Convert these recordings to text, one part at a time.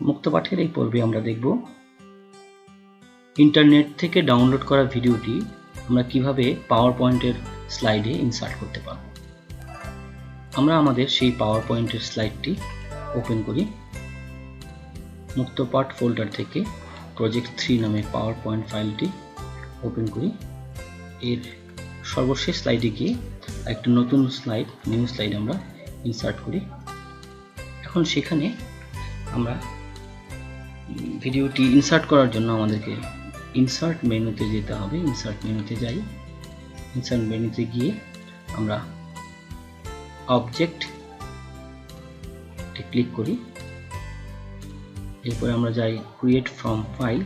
মুক্তপাঠের এই পর্বে আমরা দেখব ইন্টারনেট থেকে ডাউনলোড করা ভিডিওটি আমরা কীভাবে পাওয়ার পয়েন্টের স্লাইডে ইনসার্ট করতে পারব। আমরা আমাদের সেই পাওয়ার পয়েন্টের স্লাইডটি ওপেন করি। মুক্তপাঠ ফোল্ডার থেকে প্রজেক্ট থ্রি নামে পাওয়ার পয়েন্ট ফাইলটি ওপেন করি। এর সর্বশেষ স্লাইডে গিয়ে একটা নতুন স্লাইড, নিউ স্লাইড আমরা ইনসার্ট করি। এখন সেখানে আমরা ভিডিওটি ইনসার্ট করার জন্য আমাদেরকে ইনসার্ট মেনুতে যেতে হবে। ইনসার্ট মেনুতে যাই। ইনসার্ট মেনুতে গিয়ে আমরা অবজেক্ট ক্লিক করি। এরপরে আমরা যাই ক্রিয়েট ফ্রম ফাইল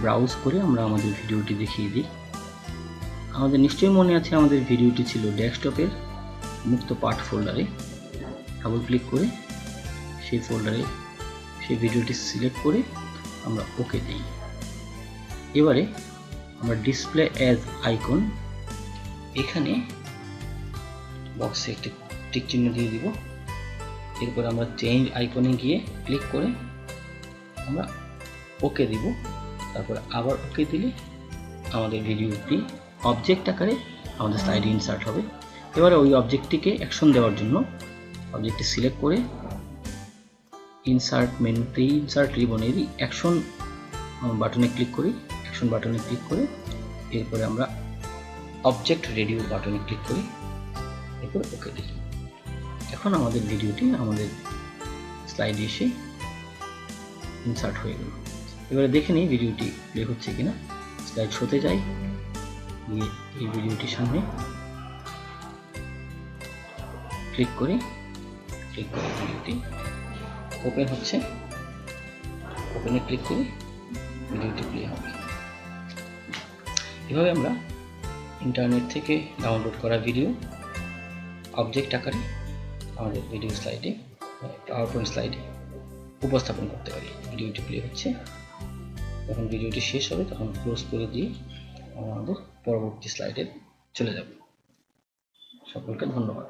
ব্রাউজ করে আমরা আমাদের ভিডিওটি দেখিয়ে দিই। আমাদের নিশ্চয়ই মনে আছে আমাদের ভিডিওটি ছিল ডেস্কটপের মুক্ত পাঠ ফোল্ডারে ডাবল ক্লিক করে সেই ফোল্ডারে সেই ভিডিওটি সিলেক্ট করে আমরা ওকে দিই। এবারে আমরা ডিসপ্লে অ্যাজ আইকন এখানে বক্সে একটি টিক চিহ্ন দিয়ে দিব। এরপর আমরা চেঞ্জ আইকনে গিয়ে ক্লিক করে আমরা ওকে দিব। তারপর আবার ওকে দিলে আমাদের ভিডিওটি অবজেক্ট আকারে আমাদের স্লাইডে ইনসার্ট হবে। এবারে ওই অবজেক্টটিকে অ্যাকশন দেওয়ার জন্য অবজেক্টটি সিলেক্ট করে ইনসার্ট মেনুতে ইনসার্ট রিবনেরই অ্যাকশন বাটনে ক্লিক করি অ্যাকশন বাটনে ক্লিক করে, এরপরে আমরা অবজেক্ট রেডিও বাটনে ক্লিক করি, এরপর ওকে দিই এখন আমাদের ভিডিওটি আমাদের স্লাইডে এসে ইনসার্ট হয়ে গেল। এবারে দেখে নিই ভিডিওটি প্লে হচ্ছে কিনা। স্লাইড শোতে যাই, গিয়ে এই ভিডিওটির সামনে ক্লিক করি ক্লিক করে ভিডিওটি ওপেন হচ্ছে। ওপেনে ক্লিক করি ভিডিওটি প্লে হবে। এভাবে আমরা ইন্টারনেট থেকে ডাউনলোড করা ভিডিও অবজেক্ট আকারে আমাদের ভিডিও স্লাইডে পাওয়ার পয়েন্ট স্লাইডে উপস্থাপন করতে পারি। ভিডিওটি প্লে হচ্ছে। যখন ভিডিওটি শেষ হবে, তখন ক্লোজ করে দিয়ে আমরা আমাদের পরবর্তী স্লাইডে চলে যাব। সকলকে ধন্যবাদ।